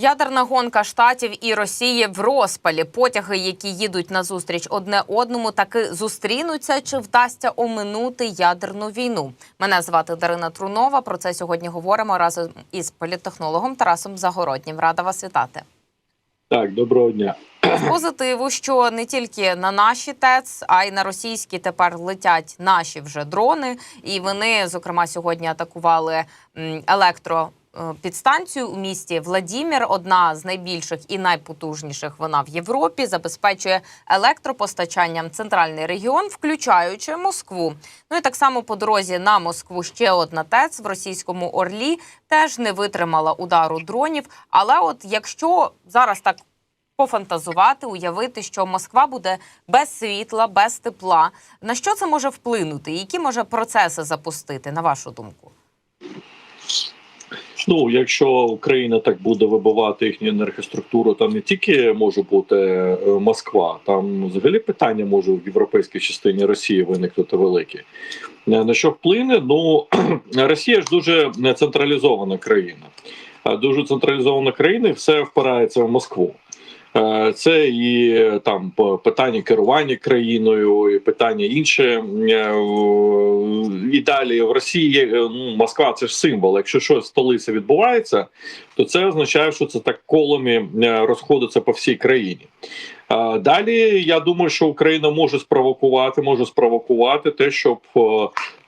Ядерна гонка штатів і Росії в розпалі. Потяги, які їдуть на зустріч одне одному, таки зустрінуться чи вдасться оминути ядерну війну. Мене звати Дарина Трунова. Про це сьогодні говоримо разом із політтехнологом Тарасом Загороднім. Рада вас вітати. Так, доброго дня. З позитиву, що не тільки на наші ТЕЦ, а й на російські тепер летять наші вже дрони. І вони, зокрема, сьогодні атакували електро. Е, Підстанцію у місті Владімір, одна з найбільших і найпотужніших вона в Європі, забезпечує електропостачанням центральний регіон, включаючи Москву. Ну і так само по дорозі на Москву ще одна ТЕЦ в російському Орлі теж не витримала удару дронів. Але от якщо зараз так пофантазувати, уявити, що Москва буде без світла, без тепла. На що це може вплинути? Які може процеси запустити, на вашу думку? Ну, якщо Україна так буде вибивати їхню енергоструктуру, там не тільки може бути е, Москва, там взагалі питання може в європейській частині Росії виникнути великі. Е, На що вплине? Ну Росія ж дуже централізована країна. А Дуже централізована країна, і все впирається в Москву. Е, Це і е, там питання керування країною, і питання інше. Е, І далі в Росії ну, Москва це ж символ. Якщо щось в столиці відбувається, то це означає, що це так колами е, розходиться по всій країні. Е, Далі я думаю, що Україна може спровокувати, може спровокувати те, щоб е,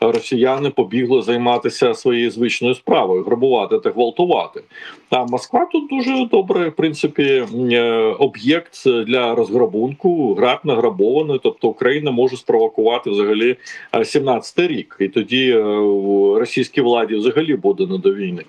росіяни побігли займатися своєю звичною справою, грабувати та гвалтувати. А Москва тут дуже добре, в принципі, е, об'єкт для розграбунку, граб награбований. Тобто Україна може спровокувати взагалі 17-й рік, і тоді е, російській владі взагалі буде не до війни.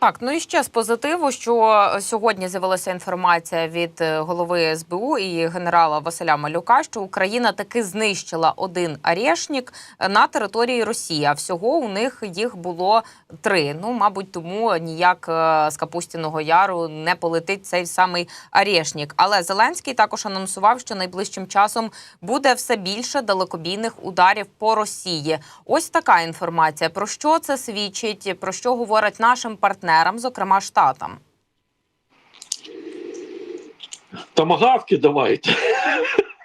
Так, ну і ще з позитиву, що сьогодні з'явилася інформація від е, голови СБУ і генерала Василя Малюка, що Україна таки знищила один арешник на території Росії. А всього у них їх було три. Ну, мабуть, тому ніяк е, з Капустіного Яру не полетить цей самий арешник. Але Зеленський також анонсував, що найближчим часом буде все більше далекобійних ударів по Росії. Ось така інформація. Про що це свідчить? Про що говорять нашим партнерам, зокрема штатам? Тамагавки давайте.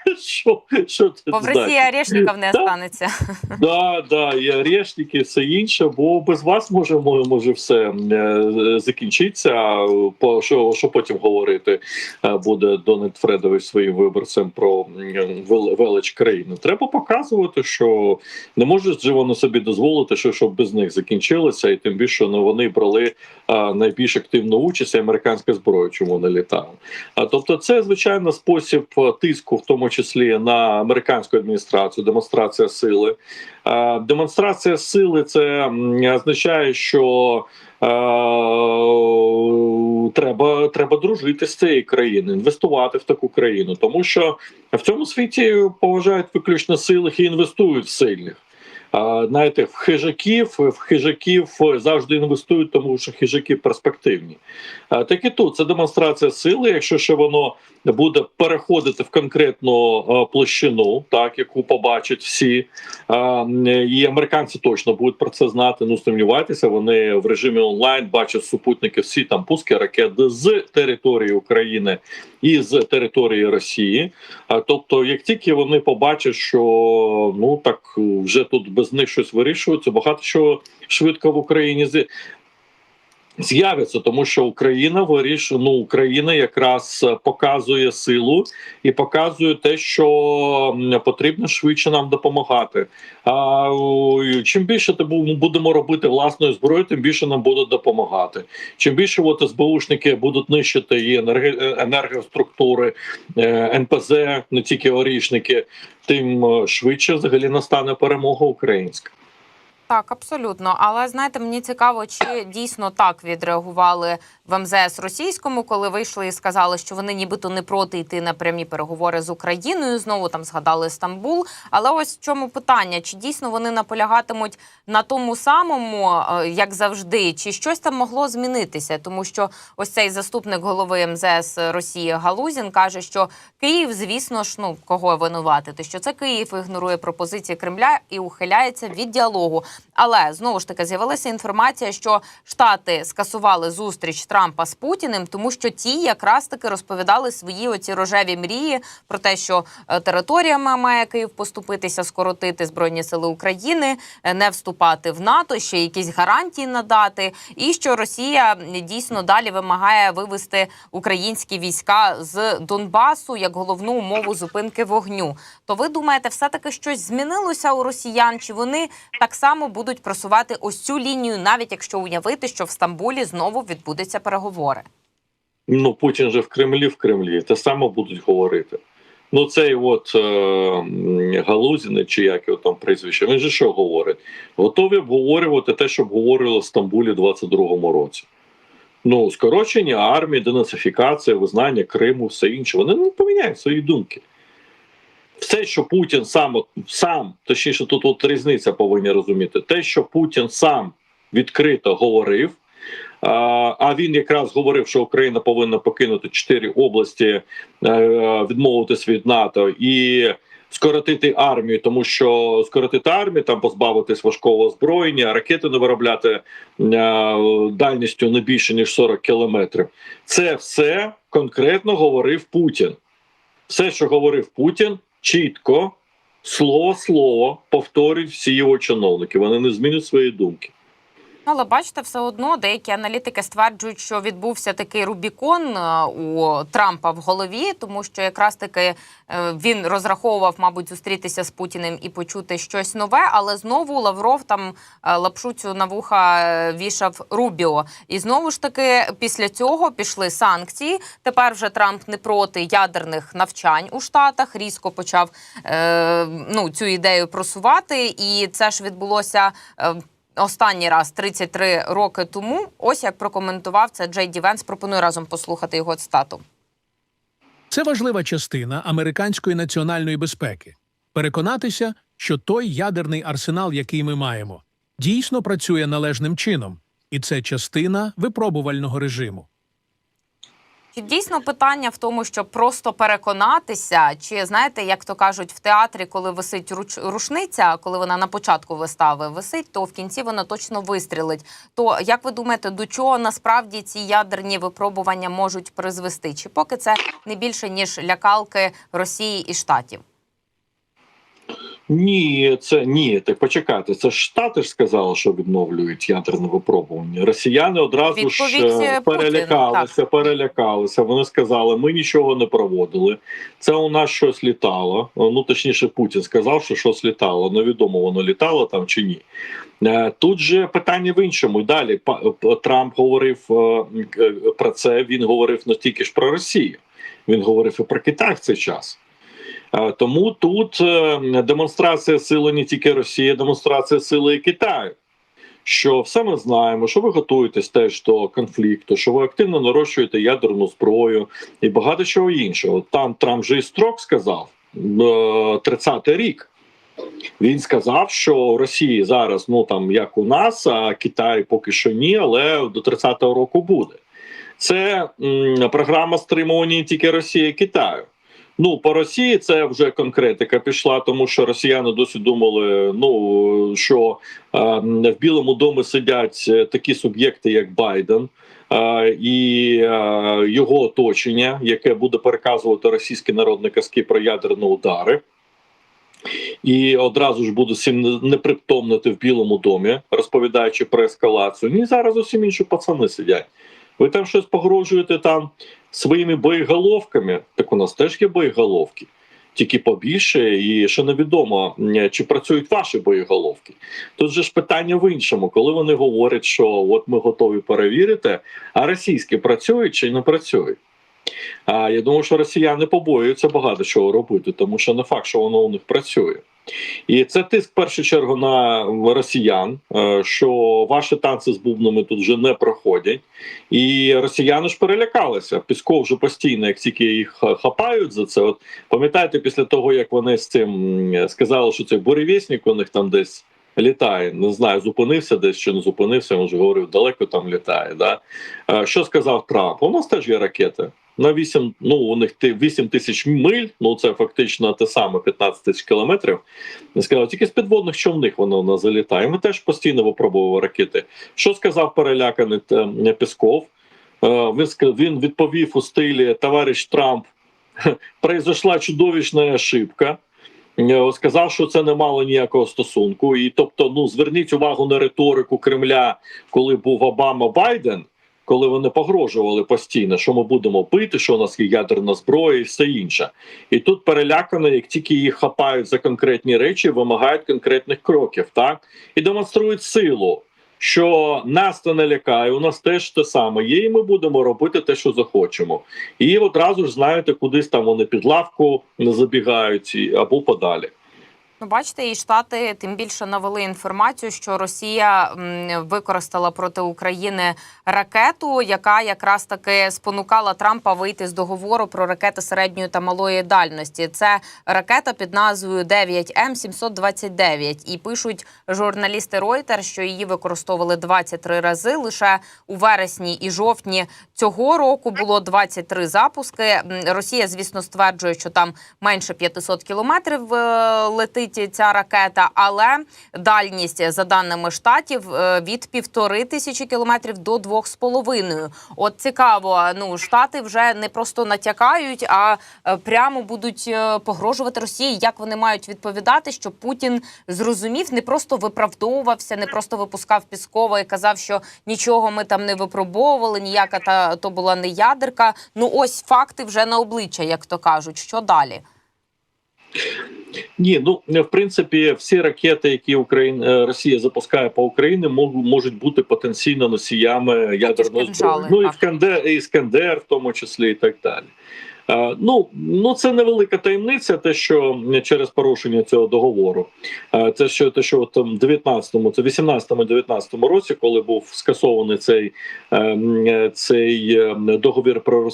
Що, що це Бо в? Росії арешників не останеться. Да, да, і орешники, все інше, бо без вас може, може, може все е, закінчиться. А По що, що потім говорити е, буде Дональд Фредович своїм виборцям про велич країни? Треба показувати, що не можуть же вони собі дозволити, що щоб без них закінчилося, і тим більше ну, вони брали е, найбільш активну участь американська зброя, чому не літала. А тобто, це звичайно спосіб тиску, в тому числі на американську адміністрацію, демонстрація сили. Е, Демонстрація сили це означає, що е, треба, треба дружити з цією країною, інвестувати в таку країну, тому що в цьому світі поважають виключно силих і інвестують в сильних. Знаєте, в хижаків, в хижаків завжди інвестують, тому що хижаки перспективні. Так і тут це демонстрація сили. Якщо ще воно буде переходити в конкретну площину, так яку побачать всі, і американці точно будуть про це знати. Ну сумнівайтеся, вони в режимі онлайн бачать супутники всі там пуски ракет з території України і з території Росії. Тобто, як тільки вони побачать, що ну так вже тут без них щось вирішується, багато що швидко в Україні з'явиться, тому що Україна вирішує, ну Україна якраз показує силу і показує те, що потрібно швидше нам допомагати. А чим більше бу- будемо робити власною зброєю, тим більше нам будуть допомагати. Чим більше от СБУшники будуть нищити і енерго- енергоструктури, е, НПЗ, не тільки орішники, тим е, швидше взагалі настане перемога українська. Так, абсолютно. Але знаєте, мені цікаво, чи дійсно так відреагували в МЗС російському, коли вийшли і сказали, що вони нібито не проти йти на прямі переговори з Україною. Знову там згадали Стамбул. Але ось в чому питання: чи дійсно вони наполягатимуть на тому самому, е, як завжди, чи щось там могло змінитися? Тому що ось цей заступник голови МЗС Росії Галузін каже, що Київ, звісно ж, ну кого винуватити, що це Київ ігнорує пропозиції Кремля і ухиляється від діалогу. Але знову ж таки з'явилася інформація, що Штати скасували зустріч Трампа з Путіним, тому що ті якраз таки розповідали свої оці рожеві мрії про те, що е, територіями має Київ поступитися, скоротити збройні сили України, е, не вступати в НАТО, ще якісь гарантії надати, і що Росія дійсно далі вимагає вивести українські війська з Донбасу як головну умову зупинки вогню. То ви думаєте, все таки щось змінилося у росіян? Чи вони так само будуть просувати ось цю лінію, навіть якщо уявити, що в Стамбулі знову відбудуться переговори? Ну, Путін же в Кремлі в Кремлі, те саме будуть говорити. Ну, цей от е, м, Галузін, чи як його там прізвище, він же що говорить? Готові обговорювати те, що обговорювали в Стамбулі в 22-му році. Ну, скорочення армії, денацифікація, визнання Криму, все інше. Вони не поміняють свої думки. Все, що Путін сам, сам, точніше, тут от різниця повинні розуміти, те, що Путін сам відкрито говорив. А, він якраз говорив, що Україна повинна покинути чотири області, е, відмовитись від НАТО і скоротити армію, тому що скоротити армію, там позбавитись важкого озброєння, ракети не виробляти е, дальністю не більше ніж 40 кілометрів. Це все конкретно говорив Путін. Все, що говорив Путін, чітко, слово слово повторюють всі його чиновники. Вони не змінять свої думки. Ну, Але бачите, все одно деякі аналітики стверджують, що відбувся такий Рубікон е, у Трампа в голові, тому що якраз таки е, він розраховував, мабуть, зустрітися з Путіним і почути щось нове. Але знову Лавров там е, лапшу цю на вуха вішав Рубіо. І знову ж таки, після цього пішли санкції. Тепер вже Трамп не проти ядерних навчань у Штатах. Різко почав ну, цю ідею просувати, і це ж відбулося. Останній раз 33 роки тому. Ось як прокоментував це Джей Ді Венс. Пропоную разом послухати його цитату. Це важлива частина американської національної безпеки переконатися, що той ядерний арсенал, який ми маємо, дійсно працює належним чином, і це частина випробувального режиму. Чи дійсно питання в тому, щоб просто переконатися, чи знаєте, як то кажуть, в театрі, коли висить руч, рушниця, коли вона на початку вистави висить, то в кінці вона точно вистрілить. То як ви думаєте, до чого насправді ці ядерні випробування можуть призвести? Чи поки це не більше ніж лякалки Росії і Штатів? Ні, це ні, так почекайте. Це ж штати ж сказали, що відновлюють ядерне випробування. Росіяни одразу ж Відповідь, е, е, Путіну, перелякалися, перелякалися. Вони сказали, ми нічого не проводили. Це у нас щось літало. Ну точніше, Путін сказав, що щось літало. Невідомо воно літало там чи ні. Е, Тут же питання в іншому. Далі е, Трамп говорив е, е, про це. Він говорив не тільки ж про Росію, він говорив і про Китай в цей час. Е, Тому тут е, демонстрація сили не тільки Росії, демонстрація сили і Китаю. Що все ми знаємо, що ви готуєтесь теж до конфлікту, що ви активно нарощуєте ядерну зброю і багато чого іншого. Там Трамп же і строк сказав е, 30-й рік. Він сказав, що в Росії зараз, ну там як у нас, а Китай поки що ні, але до 30-го року буде. Це м, програма стримування тільки Росії, й Китаю. Ну, по Росії це вже конкретика пішла, тому що росіяни досі думали, ну що е, в Білому домі сидять е, такі суб'єкти, як Байден. е, І е, його оточення, яке буде переказувати російські народні казки про ядерні удари, і одразу ж буде всім не притомнити в Білому домі, розповідаючи про ескалацію. Ні, зараз усім інші пацани сидять. Ви там щось погрожуєте там своїми боєголовками. Так у нас теж є боєголовки, тільки побільше, і ще невідомо, чи працюють ваші боєголовки. Тут же ж питання в іншому, коли вони говорять, що от ми готові перевірити, а російські працюють чи не працюють. А я думаю, що росіяни побоюються багато чого робити, тому що не факт, що воно у них працює. І це тиск в першу чергу на росіян, е, що ваші танці з бубнами тут вже не проходять. І росіяни ж перелякалися. Пісков вже постійно, як тільки їх хапають за це. От пам'ятаєте, після того як вони з цим сказали, що цей буревісник у них там десь. Літає, не знаю, зупинився десь чи не зупинився. Він вже говорив, далеко там літає. Да? Е, Що сказав Трамп? У нас теж є ракети. На 8, ну у них ти 8 тисяч миль, ну це фактично те саме 15 тисяч кілометрів. Сказав, тільки з підводних човних воно вона залітає. Ми теж постійно випробували ракети. Що сказав переляканий е, Пісков? Е, Він відповів у стилі товариш Трамп. Произошла чудовищна ошибка. Е, Сказав, що це не мало ніякого стосунку. І тобто, ну зверніть увагу на риторику Кремля, коли був Обама Байден, коли вони погрожували постійно, що ми будемо бити, що у нас є ядерна зброя і все інше. І тут перелякано, як тільки їх хапають за конкретні речі, вимагають конкретних кроків, так і демонструють силу. Що нас це не лякає, у нас теж те саме є, і ми будемо робити те, що захочемо. І одразу ж знаєте, кудись там вони під лавку не забігають або подалі. Ну, бачите, і штати тим більше навели інформацію, що Росія використала проти України ракету, яка якраз таки спонукала Трампа вийти з договору про ракети середньої та малої дальності. Це ракета під назвою 9М 729 І пишуть журналісти Reuters, що її використовували 23 рази. Лише у вересні і жовтні цього року було 23 запуски. Росія, звісно, стверджує, що там менше 500 кілометрів е, летить ця ракета, але дальність за даними штатів е, від півтори тисячі кілометрів до двох з половиною. От цікаво, ну штати вже не просто натякають, а е, прямо будуть е, погрожувати Росії. Як вони мають відповідати, щоб Путін зрозумів, не просто виправдовувався, не просто випускав Піскова і казав, що нічого ми там не випробовували, ніяка та то була не ядерка. Ну ось факти вже на обличчя, як то кажуть. Що далі? Ні, ну в принципі, всі ракети, які Україна е, Росія запускає по Україні, можуть можуть бути потенційно носіями ядерної зброї. Ну і в Іскандер, Іскандер, в тому числі, і так далі. Е, Ну, ну це невелика таємниця, те, що через порушення цього договору, Е, це що те, що там 19-му, це 18-19 році, коли був скасований цей, е, цей договір про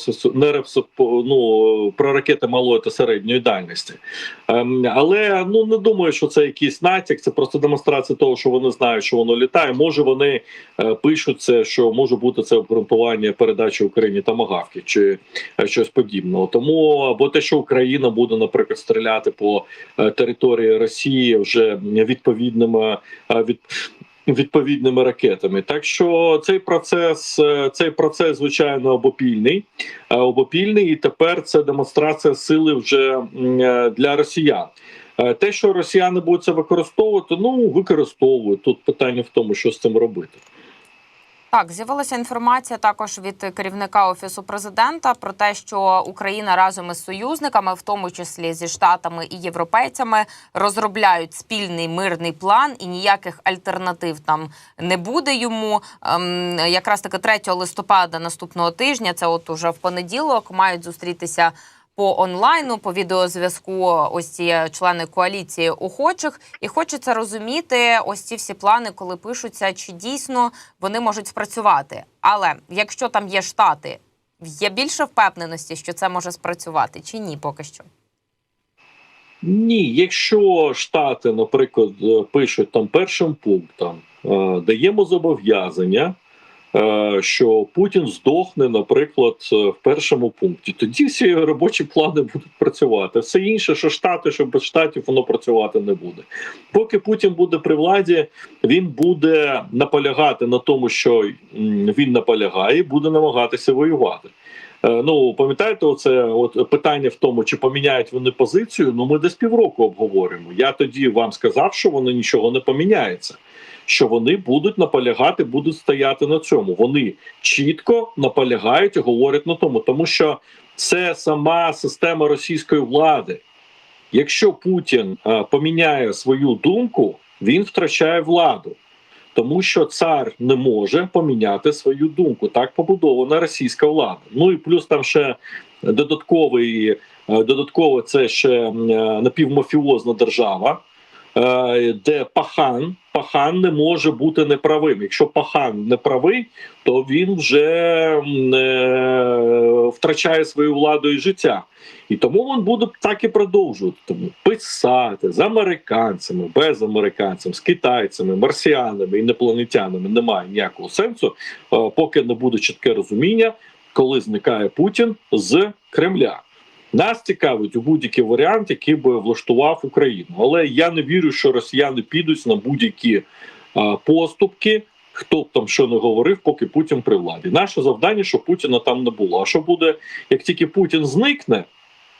ну, про ракети малої та середньої дальності. Але ну не думаю, що це якийсь натяк. Це просто демонстрація того, що вони знають, що воно літає. Може, вони пишуть це, що може бути це обґрунтування передачі Україні тамагавки чи щось подібного. Тому або те, що Україна буде, наприклад, стріляти по е, території Росії вже відповідними е, від. Відповідними ракетами, так що цей процес, е, цей процес звичайно обопільний, обопільний, і тепер це демонстрація сили вже для росіян. Те, що росіяни будуть це використовувати, ну використовують. Тут питання в тому, що з цим робити. Так, з'явилася інформація також від керівника офісу президента про те, що Україна разом із союзниками, в тому числі зі штатами і європейцями, розробляють спільний мирний план, і ніяких альтернатив там не буде йому. Ем, якраз таки 3 листопада наступного тижня, це от уже в понеділок, мають зустрітися. По онлайну, по відеозв'язку, ось ці члени коаліції охочих, і хочеться розуміти ось ці всі плани, коли пишуться, чи дійсно вони можуть спрацювати. Але якщо там є штати, є більше впевненості, що це може спрацювати, чи ні, поки що. Ні, якщо штати, наприклад, е, пишуть там першим пунктом, е, даємо зобов'язання, що Путін здохне, наприклад, е, в першому пункті, тоді всі робочі плани будуть працювати. Все інше, що штати, що без штатів, воно працювати не буде. Поки Путін буде при владі, він буде наполягати на тому, що він наполягає, буде намагатися воювати. Е, Ну, пам'ятаєте, оце от питання в тому, чи поміняють вони позицію. Ну, ми десь півроку обговорюємо. Я тоді вам сказав, що вони нічого не поміняється. Що вони будуть наполягати, будуть стояти на цьому. Вони чітко наполягають і говорять на тому, тому що це сама система російської влади. Якщо Путін е, поміняє свою думку, він втрачає владу. Тому що цар не може поміняти свою думку. Так побудована російська влада. Ну і плюс там ще додатковий, е, додатково це ще е, напівмафіозна держава, де пахан, пахан не може бути неправим. Якщо пахан не правий, то він вже е, втрачає свою владу і життя. І тому він буде так і продовжувати тому писати з американцями, без американців, з китайцями, марсіанами, інопланетянами немає ніякого сенсу, е, поки не буде чітке розуміння коли зникає Путін з Кремля. Нас цікавить у будь-який варіант, який би влаштував Україну. Але я не вірю, що росіяни підуть на будь-які а, поступки. Хто б там що не говорив, поки Путін при владі. Наше завдання, щоб Путіна там не було. А що буде, як тільки Путін зникне?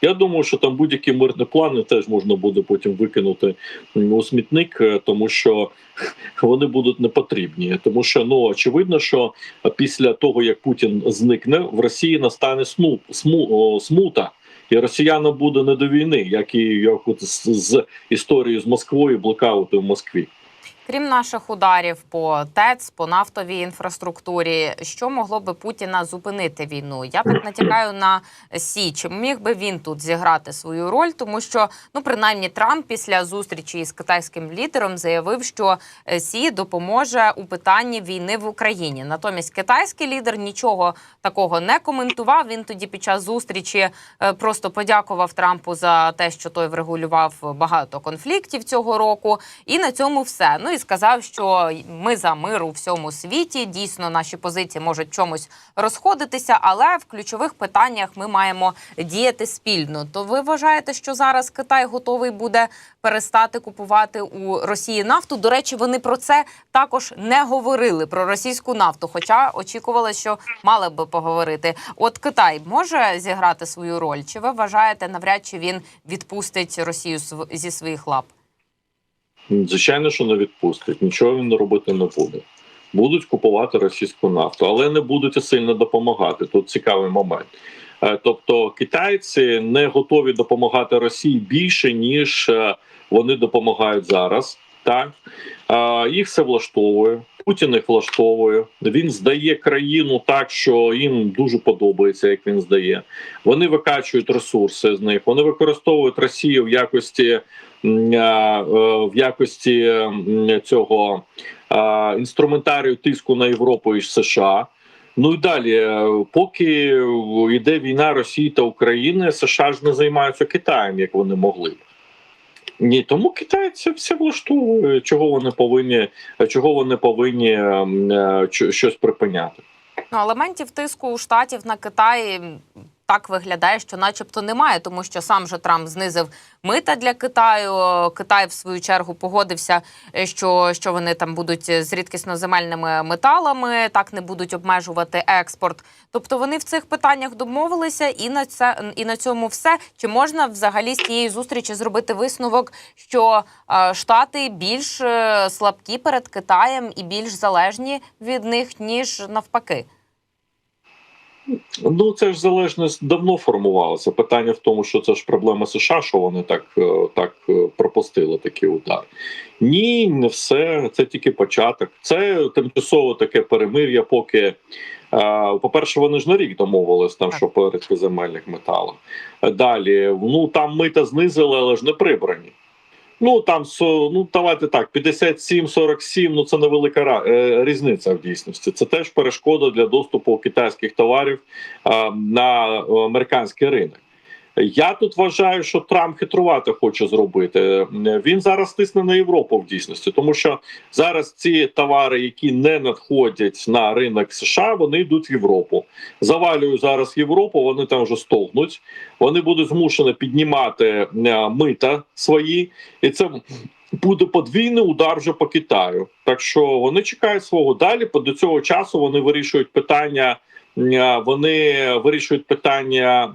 Я думаю, що там будь-які мирні плани теж можна буде потім викинути у смітник, е, тому що вони будуть не потрібні. Тому що ну очевидно, що після того як Путін зникне, в Росії настане сму, о, смута. І росіянам буде не до війни, як і як от з, з історією з Москвою, блокаути в Москві. Крім наших ударів по ТЕЦ, по нафтовій інфраструктурі, що могло би Путіна зупинити війну? Я так натякаю на Сі. Чи міг би він тут зіграти свою роль? Тому що ну принаймні Трамп після зустрічі із китайським лідером заявив, що е, Сі допоможе у питанні війни в Україні. Натомість китайський лідер нічого такого не коментував. Він тоді під час зустрічі е, просто подякував Трампу за те, що той врегулював багато конфліктів цього року, і на цьому все. Ну і сказав, що ми за мир у всьому світі. Дійсно, наші позиції можуть чомусь розходитися, але в ключових питаннях ми маємо діяти спільно. То ви вважаєте, що зараз Китай готовий буде перестати купувати у Росії нафту? До речі, вони про це також не говорили про російську нафту, хоча очікували, що мали би поговорити. От Китай може зіграти свою роль? Чи ви вважаєте, навряд чи він відпустить Росію зі своїх лап? Звичайно, що не відпустить. Нічого він робити не буде. Будуть купувати російську нафту, але не будуть сильно допомагати. Тут цікавий момент. Е, Тобто китайці не готові допомагати Росії більше ніж е, вони допомагають зараз. Так Е, їх все влаштовує. Путін їх влаштовує. Він здає країну так, що їм дуже подобається, як він здає. Вони викачують ресурси з них. Вони використовують Росію в якості в якості цього е, інструментарію тиску на Європу і США. Ну і далі, е, поки йде війна Росії та України, США ж не займаються Китаєм, як вони могли. Ні, тому китайці все влаштовує, чого вони повинні, чого вони повинні е, щось припиняти. Ну, елементів тиску у штатів на Китай так виглядає, що, начебто, немає, тому що сам же Трамп знизив мита для Китаю. Китай, в свою чергу, погодився, е, що, що вони там будуть з рідкісноземельними металами, так не будуть обмежувати експорт. Тобто вони в цих питаннях домовилися, і на це і на цьому все. Чи можна взагалі з цієї зустрічі зробити висновок, що е, штати більш е, слабкі перед Китаєм і більш залежні від них ніж навпаки? Ну це ж залежність давно формувалася. Питання в тому, що це ж проблема США, що вони так, е, так е, пропустили такий удар. Ні, не все. Це тільки початок. Це тимчасово таке перемир'я, поки. е, По-перше, вони ж на рік домовились там, що по рідкоземельних металах. Далі, ну там мита знизили, але ж не прибрані. Ну там ну давайте так, 57-47, ну це невелика е, різниця в дійсності. Це теж перешкода для доступу китайських товарів на американський ринок. Я тут вважаю, що Трамп хитрувати хоче зробити. Він зараз тисне на Європу в дійсності, тому що зараз ці товари, які не надходять на ринок США, вони йдуть в Європу. Завалюю зараз Європу. Вони там вже стогнуть. Вони будуть змушені піднімати е, мита свої, і це буде подвійний удар вже по Китаю. Так що вони чекають свого далі. До цього часу вони вирішують питання. е, Вони вирішують питання.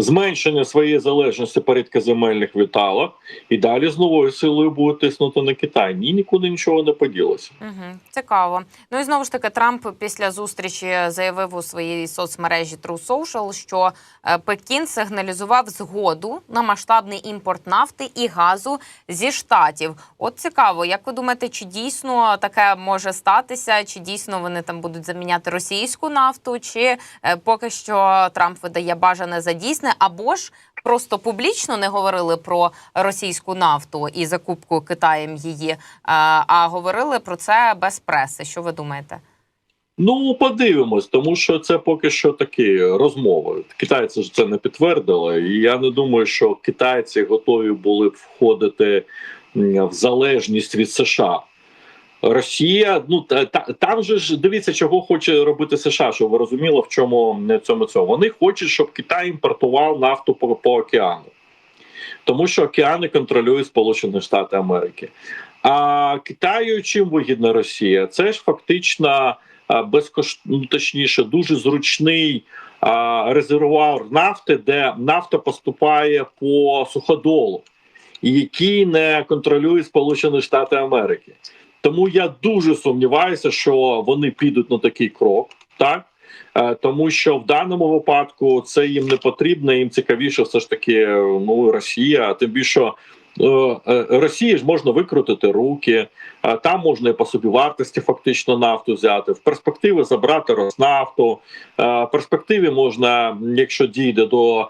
Зменшення своєї залежності по рідкоземельних металах і далі з новою силою будуть тиснути на Китай. Ні, нікуди нічого не поділося. Угу, цікаво. Ну і знову ж таки, Трамп після зустрічі заявив у своїй соцмережі True Social, що е, Пекін сигналізував згоду на масштабний імпорт нафти і газу зі штатів. От цікаво, як ви думаєте, чи дійсно таке може статися? Чи дійсно вони там будуть заміняти російську нафту? Чи е, поки що Трамп видає бажане за дійсне, або ж просто публічно не говорили про російську нафту і закупку Китаєм її, а говорили про це без преси. Що ви думаєте? Ну, подивимось, тому що це поки що такі розмови. Китайці ж це не підтвердили, і я не думаю, що китайці готові були б входити в залежність від США. Росія, ну та, та- там же ж дивіться, чого хоче робити США, щоб ви розуміли, в чому цьому цьому. Вони хочуть, щоб Китай імпортував нафту по, по океану, тому що океани контролює Сполучені Штати Америки. А Китаю чим вигідна Росія? Це ж фактично безкош... ну, точніше, дуже зручний а, резервуар нафти, де нафта поступає по суходолу, який не контролює Сполучені Штати Америки. Тому я дуже сумніваюся, що вони підуть на такий крок, так Е, тому що в даному випадку це їм не потрібно. Їм цікавіше, все ж таки, ну Росія, тим більше. Е, е, Росії ж можна викрутити руки, е, там можна і по собі вартості фактично нафту взяти. В перспективі забрати Роснафту. В перспективі можна, якщо дійде до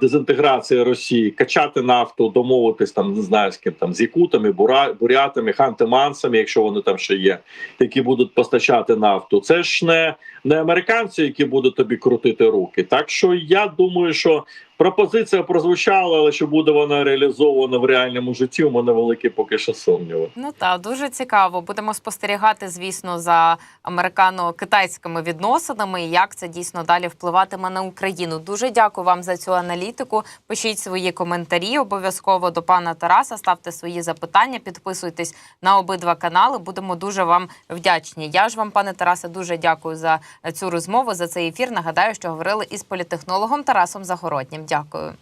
дезінтеграції Росії, качати нафту, домовитись там, не знаю з ким там з якутами, бурятами, хантимансами, якщо вони там ще є, які будуть постачати нафту. Це ж не, не американці, які будуть тобі крутити руки. Так що я думаю, що пропозиція прозвучала, але що буде вона реалізована в реальному житті, у мене великі поки що сумніви. Ну так, дуже цікаво. Будемо спостерігати, звісно, за американо-китайськими відносинами і як це дійсно далі впливатиме на Україну. Дуже дякую вам за цю аналітику. Пишіть свої коментарі обов'язково до пана Тараса. Ставте свої запитання, підписуйтесь на обидва канали. Будемо дуже вам вдячні. Я ж вам, пане Тарасе, дуже дякую за цю розмову за цей ефір. Нагадаю, що говорили із політехнологом Тарасом Загороднім. Дякую.